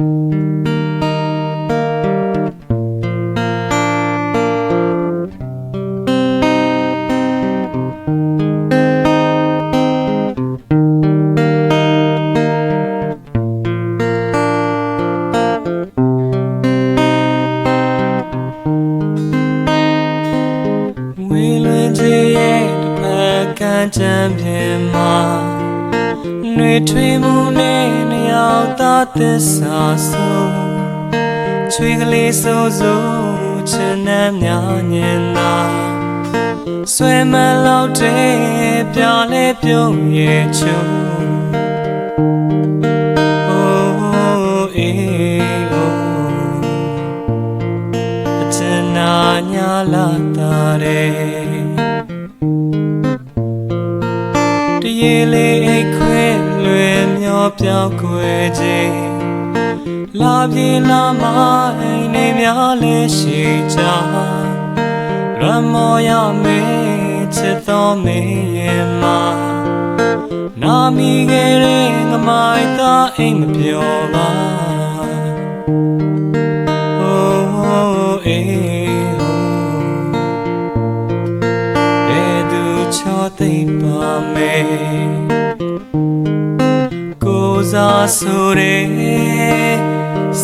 ဝေလွင်ကြီးရဲ့တစ်ဖက်ကမ်းချမ်းပြင်မှာ နှွေထွေးမှုနဲ့နှစ်ယောက်သားသစ္စာဆုံးချွေကလေးစိုးစိုးချင်တဲ့များညင်သာဆွဲမလောက်တဲ့ပြလဲပြုံးရဲ့ချုံ Oh, eh, oh. အ ယ်မျောပြောင်းခွဲခြင်းလာပြေလာမိုင်းနေများလဲရှိကြလွမ်းမောရမေချစ်တော်မင်းရဲ့မှာနာမီခဲ့တဲ့ငမိုင်သားအိမ်မပြောပါ Oh eh oh စားဆိုတဲ့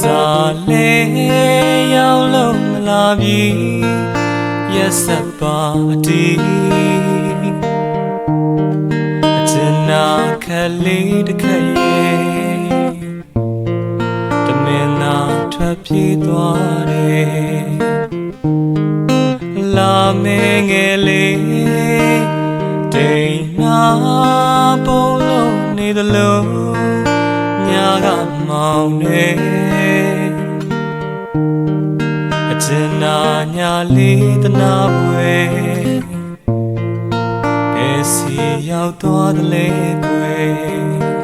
စာလေရောက်လို့မလာပြီရက်ဆက်ပါအတီးအကျဉ်းနာခက်လေးတစ်ခက်ရဲ့တမင်နာထွက်ပြေးသွားတယ်လာမင်းငယ်လေးတိမ်နာပုံလုံးနေသလို ညာကမောင်းနေအကျဉ်းနာညာလေးတနာပွဲဘယ်စီရောက်သွားသလဲကွယ်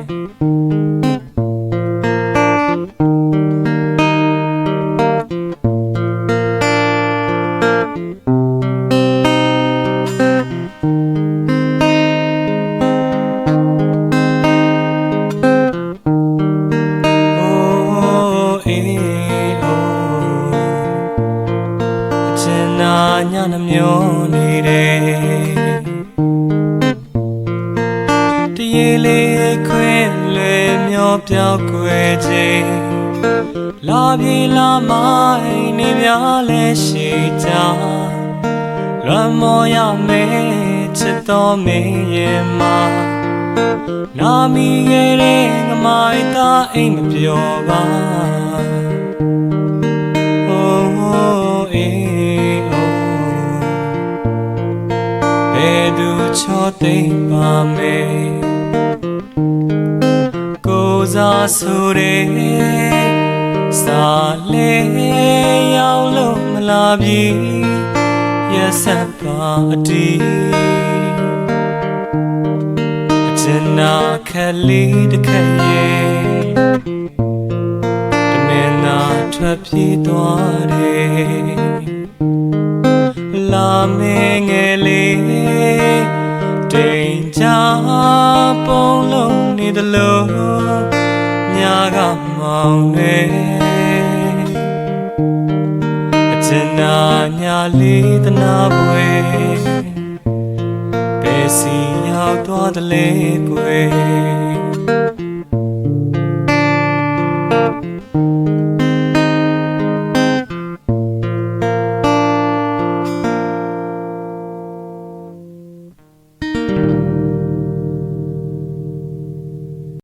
ပြောက်ွယ်ခြင်းလာပြေလာမိုင်းနေများလဲရှိကြလွမ်းမောရမယ်ချစ်တော်မင်းရဲ့မှာနာမီရဲ့တဲ့ငမိုင်သားအိမ်မပြောပါ Oh, eh, oh. ဘယ်သူချောသိမ့်ပါမယ်ကို စားဆိုတဲ့စာလေရောက်လို့မလာပြီရက်ဆက်ပါအတီးအကျဉ်းနာခက်လေးတစ်ခက်ရဲ့တမင်သာထွက်ပြေးသွားတယ်လာမင်းငယ်လေးတိမ်ချပုံလုံးနေသလို ညာကမောင်းနေအချင်နာညာလေးတနာပွဲဘယ်စီရောက်သွားသလဲကွယ်